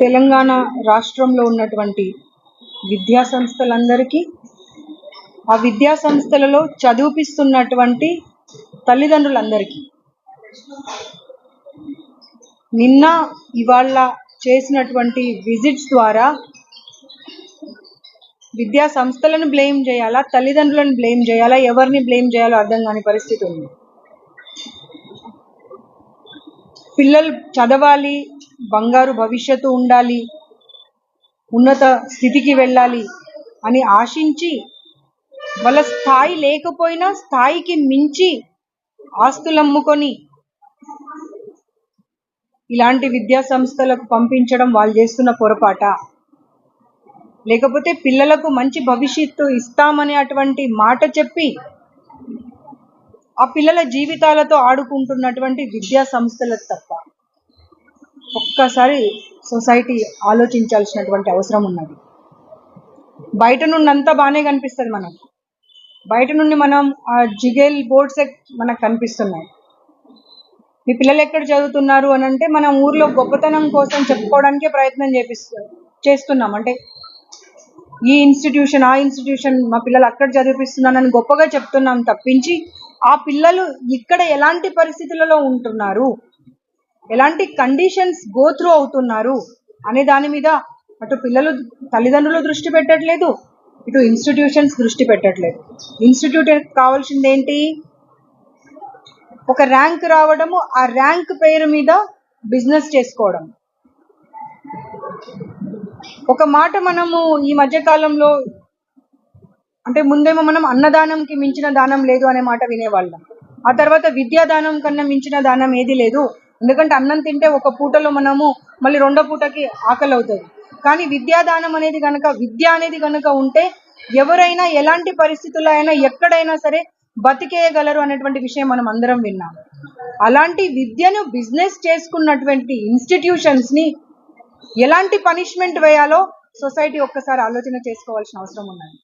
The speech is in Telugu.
తెలంగాణ రాష్ట్రంలో ఉన్నటువంటి విద్యా సంస్థలందరికీ ఆ విద్యా సంస్థలలో చదివిపిస్తున్నటువంటి తల్లిదండ్రులందరికీ నిన్న ఇవాళ చేసినటువంటి విజిట్స్ ద్వారా విద్యా సంస్థలను బ్లేమ్ చేయాలా తల్లిదండ్రులను బ్లేమ్ చేయాలా ఎవరిని బ్లేమ్ చేయాలో అర్థం కాని పరిస్థితి ఉంది. పిల్లలు చదవాలి బంగారు భవిష్యత్తు ఉండాలి ఉన్నత స్థితికి వెళ్ళాలి అని ఆశించి వాళ్ళ స్థాయి లేకపోయినా స్థాయికి మించి ఆస్తులు అమ్ముకొని ఇలాంటి విద్యా సంస్థలకు పంపించడం వాళ్ళు చేస్తున్న పొరపాట. లేకపోతే పిల్లలకు మంచి భవిష్యత్తు ఇస్తామనే అటువంటి మాట చెప్పి ఆ పిల్లల జీవితాలతో ఆడుకుంటున్నటువంటి విద్యా సంస్థలకు తప్ప. ఒక్కసారి సొసైటీ ఆలోచించాల్సినటువంటి అవసరం ఉన్నది. బయట నుండి అంతా బాగానే కనిపిస్తుంది మనకు. బయట నుండి మనం ఆ జిగేల్ బోర్డ్స్ మనకు కనిపిస్తున్నాయి. మీ పిల్లలు ఎక్కడ చదువుతున్నారు అని అంటే మనం ఊర్లో గొప్పతనం కోసం చెప్పుకోవడానికే ప్రయత్నం చేపిస్తు చేస్తున్నాం. అంటే ఈ ఇన్స్టిట్యూషన్ ఆ ఇన్స్టిట్యూషన్ మా పిల్లలు అక్కడ చదివిపిస్తున్నానని గొప్పగా చెప్తున్నాం తప్పించి ఆ పిల్లలు ఇక్కడ ఎలాంటి పరిస్థితులలో ఉంటున్నారు? ఎలాంటి కండిషన్స్ గో త్రూ అవుతున్నారు అనే దాని మీద అటు పిల్లలు తల్లిదండ్రులు దృష్టి పెట్టట్లేదు ఇటు ఇన్స్టిట్యూషన్స్ దృష్టి పెట్టట్లేదు. ఇన్స్టిట్యూట్ కావాల్సింది ఏంటి? ఒక ర్యాంక్ రావడము ఆ ర్యాంక్ పేరు మీద బిజినెస్ చేసుకోవడం. ఒక మాట మనము ఈ మధ్య కాలంలో అంటే ముందేమో మనం అన్నదానంకి మించిన దానం లేదు అనే మాట వినేవాళ్ళం. ఆ తర్వాత విద్యాదానం కన్నా మించిన దానం ఏది లేదు. ఎందుకంటే అన్నం తింటే ఒక పూటలో మనము మళ్ళీ రెండో పూటకి ఆకలి అవుతుంది. కానీ విద్యాదానం అనేది కనుక విద్య అనేది కనుక ఉంటే ఎవరైనా ఎలాంటి పరిస్థితుల్లో అయినా ఎక్కడైనా సరే బతికేయగలరు అనేటువంటి విషయం మనం అందరం విన్నాం. అలాంటి విద్యను బిజినెస్ చేసుకున్నటువంటి ఇన్స్టిట్యూషన్స్ని ఎలాంటి పనిష్మెంట్ వేయాలో సొసైటీ ఒక్కసారి ఆలోచన చేసుకోవాల్సిన అవసరం ఉన్నది.